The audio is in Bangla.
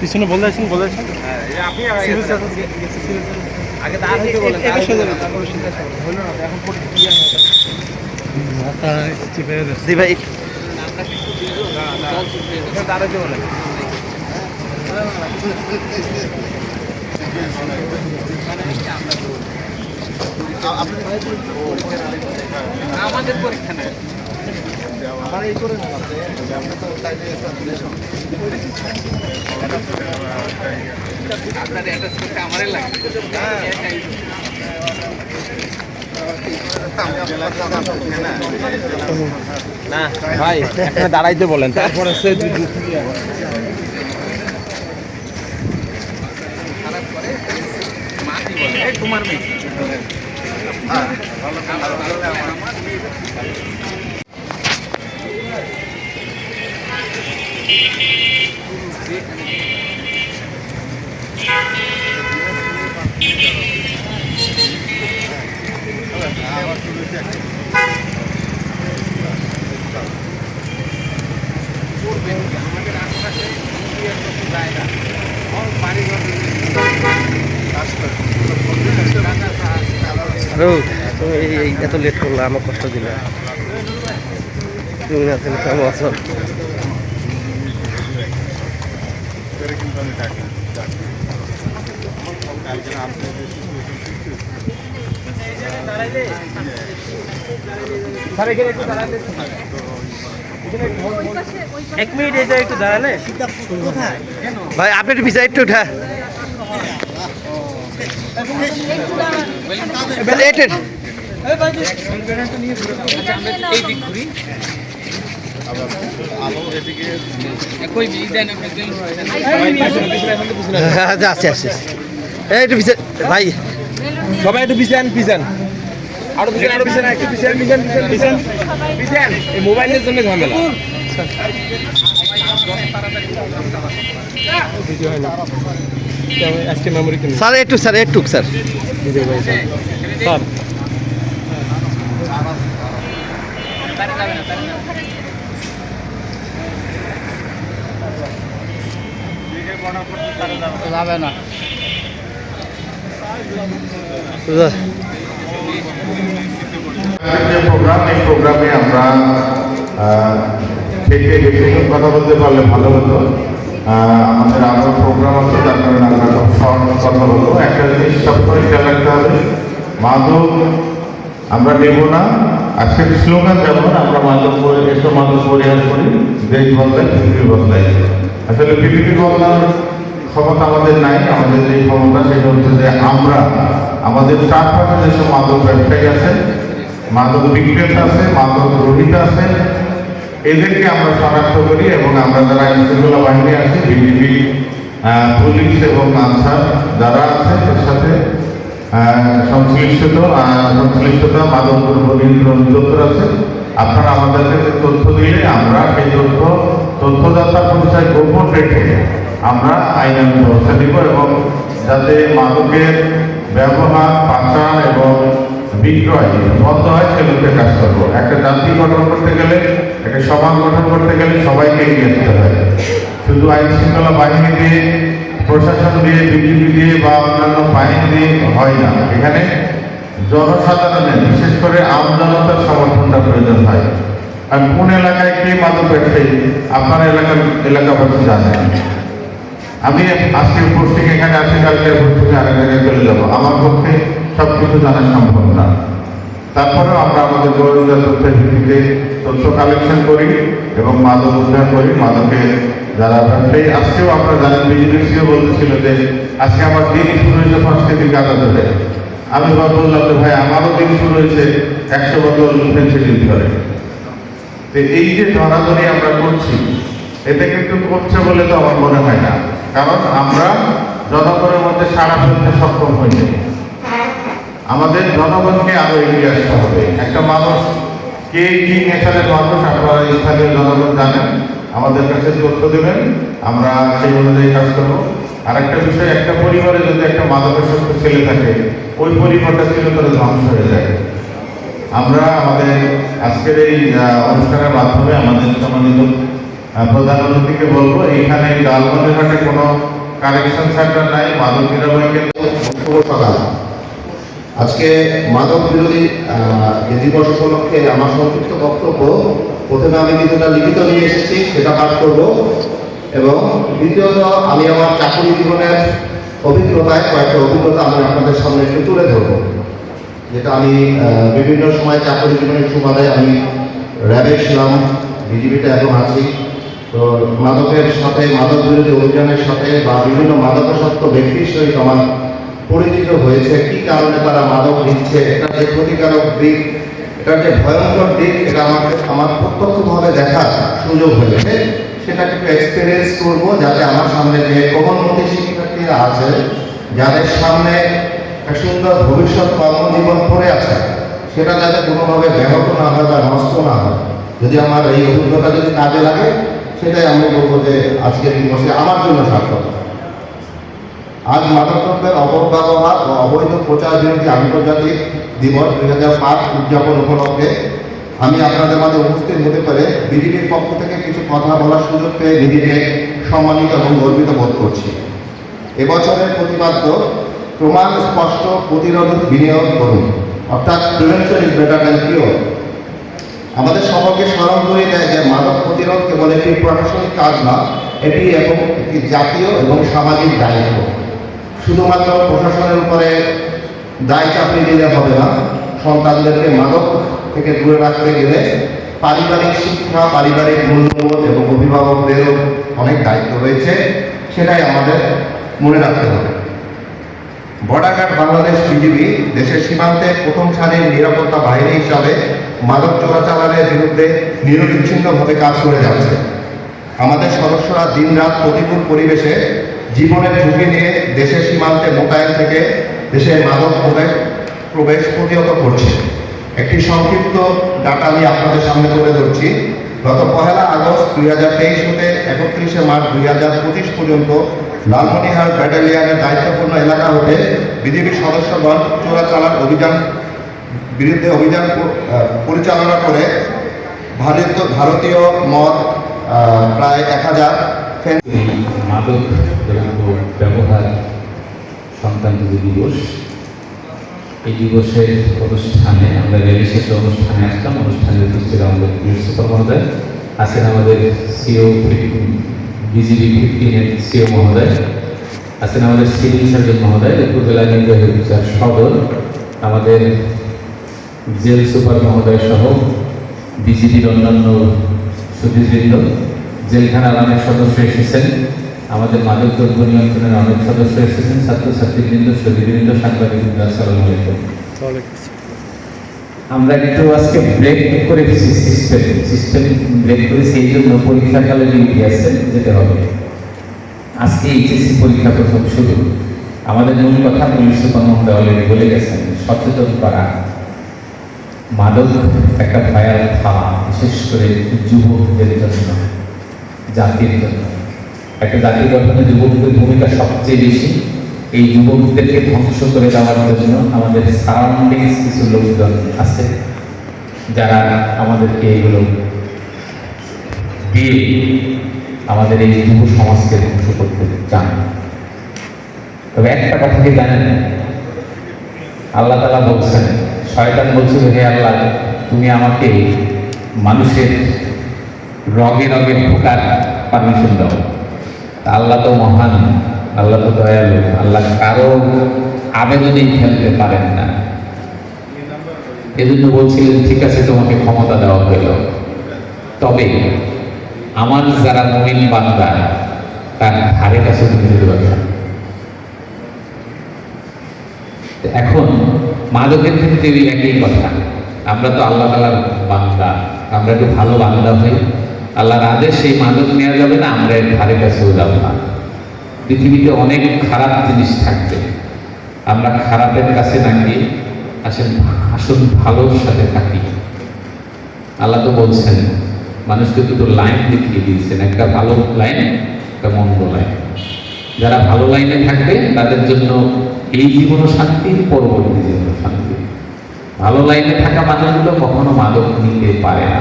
পিছনে বলে আছেন? বলে আছেন? আপনি আগে হইতে বলেন না, এখন হয়ে জি ভাই। বলেন আমাদের পরীক্ষা নেই না ভাই এখানে দাঁড়াইতে বলেন। তারপরে সে তোমার মেয়ে। হ্যালো, তুমি এই- এই এত লেট করলে, আমার কষ্ট দিলে। তুমি না থাকলে কেমন আছো। স্যার এখানে এক মিনিট এই একটু দাঁড়ালে? ভাই আপনি একটু পিছিয়ে একটু উঠা। এই দিক ঘুরি। কই বিল দেন আপনি দিল আচ্ছা। আসছি আসছি এই একটু পিছিয়ে ভাই। সবাই একটু পিছান পিছান আরও পিছান আরও পিছান একটু পিছান পিছান পিছান পিছান পিছান এই মোবাইলের জন্য ঝামেলা। স্যার একটু স্যার একটু স্যার। স্যার। যাবে না। যে প্রোগ্রাম এই প্রোগ্রামে আমরা আহ, থেকে বেশিক্ষণ কথা বলতে পারলে ভালো হতো। আহ, আমাদের আরও প্রোগ্রাম আছে যার কারণে আমরা খুব শর্ট কথা বলব। একটা জিনিস সবসময় খেয়াল রাখতে হবে। মাদক আমরা নেব না। আজকে স্লোগান যেমন আমরা মাদক এসব মাদক পরিহার করি দেশ বদলায় পৃথিবী বদলায়। আসলে পৃথিবী বদলার ক্ষমতা আমাদের নাই, আমাদের যে ক্ষমতা সেটা হচ্ছে যে আমরা, আমাদের চারপাশে যেসব মাদক ব্যবসায়ী আছে, মাদক বিক্রেতা আছে, মাদক গ্রহিত আছে, এদেরকে আমরা শনাক্ত করি এবং আমরা যারা আইনশৃঙ্খলা বাহিনী আছে বিজিবি পুলিশ এবং আনসার যারা আছে, তার সাথে সংশ্লিষ্ট সংশ্লিষ্টতা, মাদক দ্রব্য নিয়ন্ত্রণ দপ্তর আছে, আপনারা আমাদেরকে তথ্য দিলে আমরা সেই তথ্য তথ্যদাতা পরিচয় গোপন রেখে আমরা আইনের ব্যবস্থা নিব এবং যাতে মাদকের ব্যবহার, পাচার এবং বিক্রয় বন্ধ হয় সেগুলোতে কাজ করব। একটা জাতি গঠন করতে গেলে, একটা সমাজ গঠন করতে গেলে সবাইকে এগিয়ে আসতে হয়। শুধু আইন শৃঙ্খলা বাহিনী দিয়ে, প্রশাসন দিয়ে বিজেপি দিয়ে বা অন্যান্য বাহিনী দিয়ে হয় না। এখানে জনসাধারণের, বিশেষ করে আম জনতার সমর্থনটা প্রয়োজন হয়। আর কোন এলাকায় কে মাদক ব্যবসায়ী আপনার এলাকার এলাকাবাসী জানেন। আমি আজকে পোস্টিং এখানে আছি কালকে পোস্টিং আরেক জায়গায় চলে যাব। আমার পক্ষে সব কিছু জানা সম্ভব না। তারপরেও আমরা আমাদের গোয়েন্দা তথ্যের ভিত্তিতে তথ্য কালেকশন করি এবং মাদক উদ্ধার করি। মাদকের যারা ব্যবসায়ী আজকেও আপনারা জানেন বিজেপিসিও বলতেছিল যে আজকে আমার দিন শুরু হয়েছে সাংস্কৃতিক গাঁদা ধরে আমি বললাম যে ভাই, আমারও দিন শুরু হয়েছে একশো বছর ফেন্সিডিল ধরে। এই যে ধরাধরি আমরা করছি এটা কিন্তু করছে বলে তো আমার মনে হয় না। কারণ আমরা জনগণের মধ্যে সারা ফেলতে সক্ষম হইনি আমাদের জনগণকে আরও এগিয়ে আসতে হবে। একটা মানুষ কে কি নেশারের মানুষ আপনারা স্থানীয় জনগণ জানেন? আমাদের কাছে তথ্য দেবেন, আমরা সেই অনুযায়ী কাজ করব। আর একটা বিষয়, একটা পরিবারে যদি একটা মাদকাসক্ত ছেলে থাকে, ওই পরিবারটা চিরতরে ধ্বংস হয়ে যায়। আমরা আমাদের আজকের এই অনুষ্ঠানের মাধ্যমে আমাদের সম্মানিত প্রধান অতিথিকে বলব এইখানে লালমনিরহাটে কোনো কালেকশন সেন্টার নাই, মাদক নিরাময় কেন্দ্র আজকে মাদক বিরোধী যে দিবস উপলক্ষে আমার সংক্ষিপ্ত বক্তব্য, প্রথমে আমি কিছুটা লিখিত নিয়ে এসেছি, সেটা পাঠ করব। এবং দ্বিতীয়ত, আমি আমার চাকরি জীবনের অভিজ্ঞতায় কয়েকটা অভিজ্ঞতা আমি আপনাদের সামনে একটু তুলে ধরব। যেটা আমি বিভিন্ন সময় চাকরি জীবনের সুবাদে আমি র্যাবে ছিলাম, বিজিবিতে এখন আছি। তো মাদকের সাথে মাদক বিরোধী অভিযানের সাথে বা বিভিন্ন মাদকাসক্ত ব্যক্তির সহিত আমার পরিচিত হয়েছে। কি কারণে তারা মাদক নিচ্ছে? এটা যে ক্ষতিকারক দিক এটার যে ভয়ঙ্কর দিক, এটা আমাকে, আমার প্রত্যক্ষভাবে দেখার সুযোগ হয়েছে। সেটা একটু এক্সপিরিয়েন্স করব, যাতে আমার সামনে যে কোমলমতি শিক্ষার্থীরা আছে, যাদের সামনে একটা সুন্দর ভবিষ্যৎ কর্মজীবন পড়ে আছে, সেটা যাতে কোনোভাবে ব্যাহত না হয় বা নষ্ট না হয়। যদি আমার এই অভিজ্ঞতা যদি কাজে লাগে, সেটাই আমি বলব যে আজকের দিবসে আমার জন্য সার্থক। আজ মাদকদ্রব্যের অপব্যবহার ও অবৈধ প্রচার বিরোধী আন্তর্জাতিক দিবস দুই হাজার পাঁচ উদযাপন উপলক্ষে আমি আপনাদের মাঝে উপস্থিত হতে পারে বিজেপির পক্ষ থেকে কিছু কথা বলার সুযোগ পেয়ে নিজেকে সম্মানিত এবং গর্বিত বোধ করছি। এবছরের প্রতিপাদ্য প্রমাণ স্পষ্ট প্রতিরোধক বিনিয়োগ করুন। অর্থাৎ prevention is better than cure আমাদের সকলকে স্মরণ করে দেয় যে মাদক প্রতিরোধ কেবল একটি প্রশাসনিক কাজ না, এটি এবং একটি জাতীয় এবং সামাজিক দায়িত্ব। শুধুমাত্র প্রশাসনের উপরে দায় চাপিয়ে দিলে হবে না, সন্তানদেরকে মাদক থেকে দূরে রাখতে গেলে পারিবারিক শিক্ষা, পারিবারিক মূল্যবোধ এবং অভিভাবকদেরও অনেক দায়িত্ব রয়েছে, সেটাই আমাদের মনে রাখতে হবে। বর্ডার বাংলাদেশ বিজিবি দেশের সীমান্তে প্রথম সারির নিরাপত্তা বাহিনী হিসাবে মাদক চোরাচালানের বিরুদ্ধে নিরবিচ্ছিন্নভাবে কাজ করে যাচ্ছে। আমাদের সদস্যরা দিনরাত প্রতিকূল পরিবেশে জীবনের ঝুঁকি নিয়ে দেশের সীমান্তে মোতায়েন থেকে দেশের মাদক প্রবেশ প্রবেশ প্রতিহত করছে। একটি সংক্ষিপ্ত ডাটা আমি আপনাদের সামনে তুলে ধরছি। গত পহেলা আগস্ট দুই হাজার তেইশ হতে একত্রিশে মার্চ দুই হাজার পঁচিশ পর্যন্ত লালমনিহাট ব্যাটালিয়নের দায়িত্বপূর্ণ এলাকা হতে বিজেপির সদস্যগণ চোরাচালান অভিযান বিরুদ্ধে অভিযান পরিচালনা করে ভারতীয় ভারতীয় আহ, প্রায় এক হাজার মাদক ব্যবহার সংক্রান্ত দিবস। এই দিবসের অনুষ্ঠানে আমরা রেলি শেষে অনুষ্ঠানে আসলাম অনুষ্ঠানে উপস্থিত আমাদের সুপার মহোদয়। আছেন আমাদের সিও বিজিবি ফিফটিনের সিও মহোদয় আছেন আমাদের সিভিল সার্জন মহোদয় উপজেলা নির্বাহী অফিসার সদর, আমাদের জেল সুপার মহোদয় সহ বিজিবির অন্যান্য সুদীবৃন্দ জেলখানার অনেক সদস্য এসেছেন, আমাদের মাদক দ্রব্য নিয়ন্ত্রণের অনেক সদস্য এসেছেন, ছাত্রছাত্রীবৃন্দ সুদীবৃন্দ সাংবাদিকবৃন্দ, আসসালামু আলাইকুম। আমরা একটু আজকে ব্রেক করেছি সিস্টেম সিস্টেম ব্রেক করেছি এই জন্য পরীক্ষাকালে ডিউটি আছে, যেতে হবে। আজকে এইচএসসি পরীক্ষা প্রথম শুরু। আমাদের মূল কথা পুলিশ সুপার অলরেডি বলে গেছেন, সচেতন করা। মাদক একটা ভয়াল খাওয়া বিশেষ করে যুবকদের জন্য, জাতির জন্য। একটা জাতি গঠনে যুবকদের ভূমিকা সবচেয়ে বেশি। এই যুবকদেরকে ধ্বংস করে দেওয়ার জন্য আমাদের সারাউন্ডিংস কিছু লোকজন আছে, যারা আমাদেরকে এগুলো দিয়ে আমাদের এই যুব সমাজকে ধ্বংস করতে চান তবে একটা কথা কি জানেন? আল্লাহ তালা বলছেন, শয়তান বলছিল হে আল্লাহ, তুমি আমাকে মানুষের রগে রগে ঢোকার পারমিশন দাও। আল্লাহ তো মহান। আল্লাহ তো দয়ালু আল্লাহ কারও আবেদনেই ফেলতে পারেন না। এজন্য বলছিলেন, ঠিক আছে, তোমাকে ক্ষমতা দেওয়া হইল। তবে আমার যারা মমিন বান্দা, তার ধারে কাছে এখন মাদকের ক্ষেত্রে ওই একই কথা। আমরা তো আল্লাহ তালার বান্দা, আমরা একটু ভালো বান্দা হই। আল্লাহর আদেশ সেই মাদক নেওয়া যাবে না, আমরা এর ধারে কাছেও যাব না। পৃথিবীতে অনেক খারাপ জিনিস থাকবে। আমরা খারাপের কাছে না গিয়ে আসেন আসুন ভালোর সাথে থাকি। আল্লাহ তো বলছেন, মানুষকে দুটো লাইন দেখিয়ে দিয়েছেন, একটা ভালো লাইন, একটা মন্দ লাইন। যারা ভালো লাইনে থাকবে, তাদের জন্য এই জীবনও শান্তি পরবর্তী জীবনও শান্তি। ভালো লাইনে থাকা মানুষগুলো কখনো মাদক নিতে পারে না।